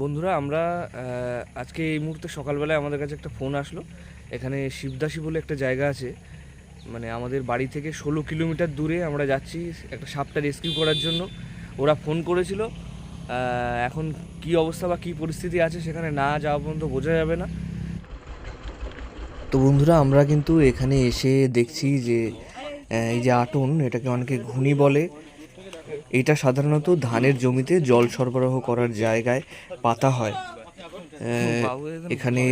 বন্ধুরা, আমরা আজকে এই মুহূর্তে সকালবেলায় আমাদের কাছে একটা ফোন আসলো। এখানে শিবদাসী বলে একটা জায়গা আছে। মানে আমাদের বাড়ি থেকে ষোলো কিলোমিটার দূরে আমরা যাচ্ছি একটা সাপটা রেস্কিউ করার জন্য। ওরা ফোন করেছিল। এখন কি অবস্থা বা কি পরিস্থিতি আছে সেখানে না যাওয়া পর্যন্ত বোঝা যাবে না। তো বন্ধুরা, আমরা কিন্তু এখানে এসে দেখছি যে এই যে আটন, এটাকে অনেকে ঘুনি বলে। এটা সাধারণত ধানের জমিতে জল সরবরাহ করার জায়গায় পাতা হয়। এখানে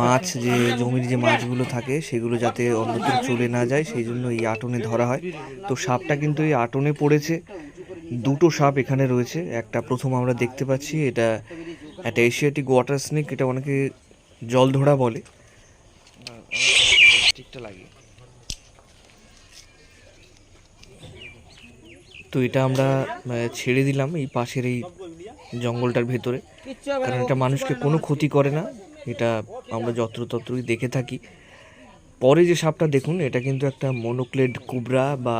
মাছ যে, জমির যে মাছগুলো থাকে, সেগুলো যাতে অন্যত্র চলে না যায়, সেই জন্য এই আটনে ধরা হয়। তো সাপটা কিন্তু এই আটনে পড়েছে। দুটো সাপ এখানে রয়েছে। একটা প্রথম আমরা দেখতে পাচ্ছি, এটা একটা এশিয়াটিক ওয়াটার স্নেক, এটা অনেকে জল ধরা বলে। ঠিকটা লাগে তো এটা আমরা ছেড়ে দিলাম এই পাশের এই জঙ্গলটার ভেতরে। কারণ এটা মানুষকে কোনো ক্ষতি করে না। এটা আমরা যত্রতত্রই দেখে থাকি। পরে যে সাপটা দেখুন, এটা কিন্তু একটা মনোক্লেড কুবরা বা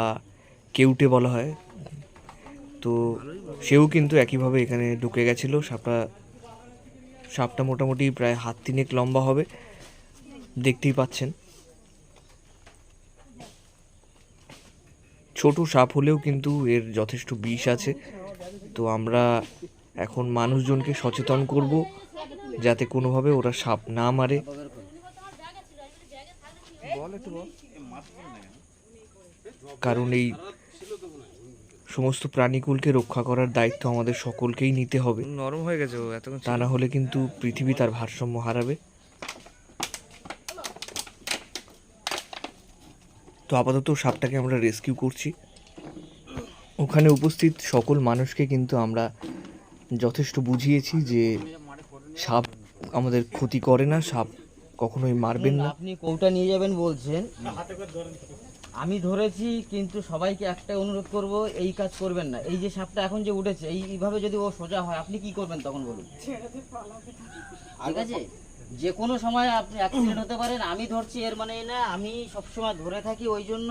কেউটে বলা হয়। তো সেও কিন্তু একইভাবে এখানে ঢুকে গেছিল। সাপটা সাপটা মোটামুটি প্রায় হাত তিনেক লম্বা হবে। দেখতেই পাচ্ছেন। ছোট সাপ হলেও কিন্তু এর যথেষ্ট বিষ আছে। তো আমরা এখন মানুষজনকে সচেতন করব যাতে কোনোভাবে ওরা সাপ না মারে। কারণ এই সমস্ত প্রাণীকুলকে রক্ষা করার দায়িত্ব আমাদের সকলকেই নিতে হবে। নরম হয়ে গেছে তা না হলে কিন্তু পৃথিবী তার ভারসাম্য হারাবে। তো আপাতত সাপটাকে আমরা রেস্কিউ করছি। ওখানে উপস্থিত সকল মানুষকে কিন্তু আমরা যথেষ্ট বুঝিয়েছি যে সাপ আমাদের ক্ষতি করে না সাপ কখনোই মারবেন না। আপনি কৌটা নিয়ে যাবেন বলছেন। আমি ধরেছি কিন্তু সবাইকে একটা অনুরোধ করব এই কাজ করবেন না। এই যে সাপটা এখন যে উঠেছে এইভাবে যদি ও সোজা হয় আপনি কি করবেন তখন বলুন? ঠিক আছে? যে কোনো সময় আপনি অ্যাক্সিডেন্ট হতে পারেন, আমি ধরছি, এর মানে না, আমি সবসময় ধরে থাকি ওই জন্য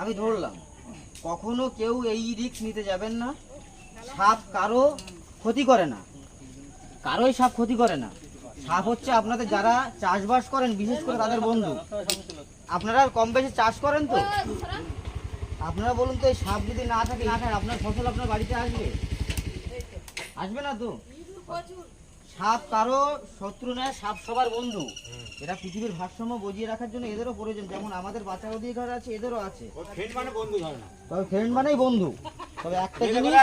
আমি ধরলাম। কখনো কেউ এই রিক্স নিতে যাবেন না, সাপ কারও ক্ষতি করে না। কারোই সাপ ক্ষতি করে না। সাপ হচ্ছে আপনাদের যারা চাষবাস করেন, বিশেষ করে তাদের বন্ধু। আপনারা কম বেশি চাষ করেন তো? আপনারা বলুন তো, এই সাপ যদি না থাকে না থাকে আপনার ফসল আপনার বাড়িতে আসবে? আসবে না তো? সাপ কারও শত্রু নয় সাপ সবার বন্ধু। এটা পৃথিবীর ভারসাম্য বজিয়ে রাখার জন্য এদেরও প্রয়োজন। যেমন আমাদের বাঁচার অধিকার আছে এদেরও আছে। তবে ফ্রেন্ড মানেই বন্ধু। তবে একটা জিনিস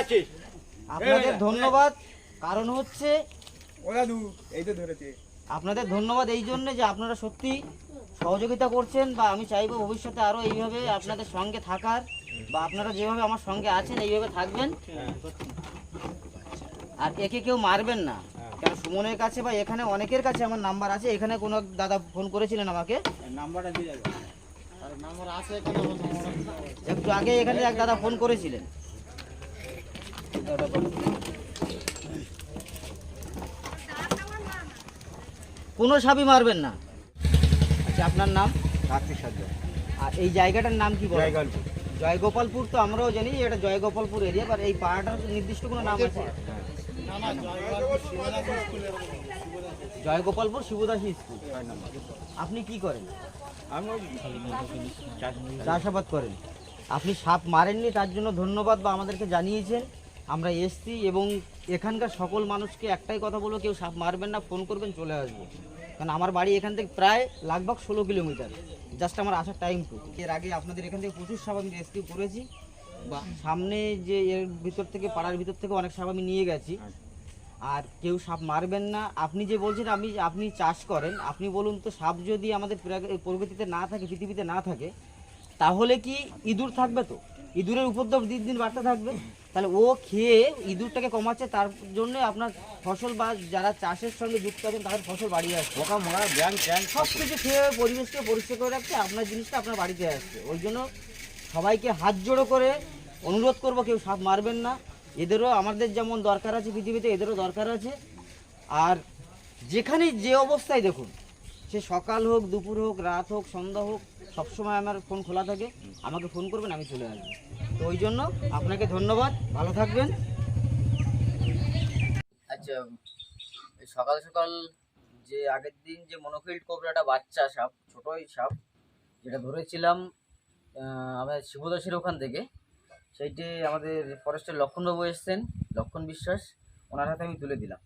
আপনাদের ধন্যবাদ। কারণ হচ্ছে আপনাদের ধন্যবাদ এই জন্য যে আপনারা সত্যি সহযোগিতা করছেন বা আমি চাইব ভবিষ্যতে আরও এইভাবে আপনাদের সঙ্গে থাকার বা আপনারা যেভাবে আমার সঙ্গে আছেন এইভাবে থাকবেন। আর একে কেউ মারবেন না। কেন সুমনের কাছে বা এখানে অনেকের কাছে আমার নাম্বার আছে এখানে কোনো দাদা ফোন করেছিলেন আমাকে? একটু আগে এখানে এক দাদা ফোন করেছিলেন। কোনো সাপই মারবেন না। আচ্ছা আপনার নাম? কার্তিক আর এই জায়গাটার নাম কি বলে জয়গোপালপুর। তো আমরাও জানি এটা জয়গোপালপুর এরিয়া আর এই পাড়াটার নির্দিষ্ট কোনো নাম আছে? জয়গোপালপুর শিবদাসী স্কুল। আপনি কি করেন? চাষাবাদ করেন। আপনি সাপ মারেননি, তার জন্য ধন্যবাদ বা আমাদেরকে জানিয়েছেন। আমরা এসছি এবং এখানকার সকল মানুষকে একটাই কথা বলব, কেউ সাপ মারবেন না, ফোন করবেন, চলে আসব। কারণ আমার বাড়ি এখান থেকে প্রায় লাগভাগ ষোলো কিলোমিটার। জাস্ট আমার আসার টাইম টু এর আগে আপনাদের এখান থেকে প্রচুর সাপ আমি রেস্কিউ করেছি। বা সামনে যে এর ভিতর থেকে, পাড়ার ভিতর থেকে অনেক সাপ আমি নিয়ে গেছি। আর কেউ সাপ মারবেন না। আপনি যে বলছেন আমি আপনি চাষ করেন আপনি বলুন তো সাপ যদি আমাদের প্রকৃতিতে না থাকে পৃথিবীতে না থাকে তাহলে কি ইঁদুর থাকবে তো? ইঁদুরের উপদ্রব দিন দিন বাড়তে থাকবে। তাহলে ও খেয়ে ইঁদুরটাকে কমাচ্ছে তার জন্য আপনার ফসল বা যারা চাষের সঙ্গে যুক্ত আছেন তাদের ফসল বাড়িয়ে আসছে। পোকা মরা ব্যাং ট্যাং সব কিছু খেয়ে পরিবেশকে পরিষ্কার করে রাখছে আপনার জিনিসটা আপনার বাড়িতে আসছে। ওই জন্য সবাইকে হাত জোড়ো করে অনুরোধ করব কেউ সাপ মারবেন না। এদেরও আমাদের যেমন দরকার আছে, পৃথিবীতে এদেরও দরকার আছে। আর যেখানেই যে অবস্থায় দেখুন, সে সকাল হোক, দুপুর হোক, রাত হোক, সন্ধ্যা হোক, সবসময় আমার ফোন খোলা থাকে। আমাকে ফোন করবেন, আমি চলে আসব। তো ওই জন্য আপনাকে ধন্যবাদ। ভালো থাকবেন। আচ্ছা সকাল সকাল যে আগের দিন যে মনোফিল্ড কোবরাটা বাচ্চা সাপ, ছোটই সাপ, যেটা ধরেছিলাম আমাদের শিবদাসের ওখান থেকে সেইটি আমাদের ফরেস্টের লক্ষণবাবু এসছেন লক্ষণ বিশ্বাস। ওনার হাতে আমি তুলে দিলাম।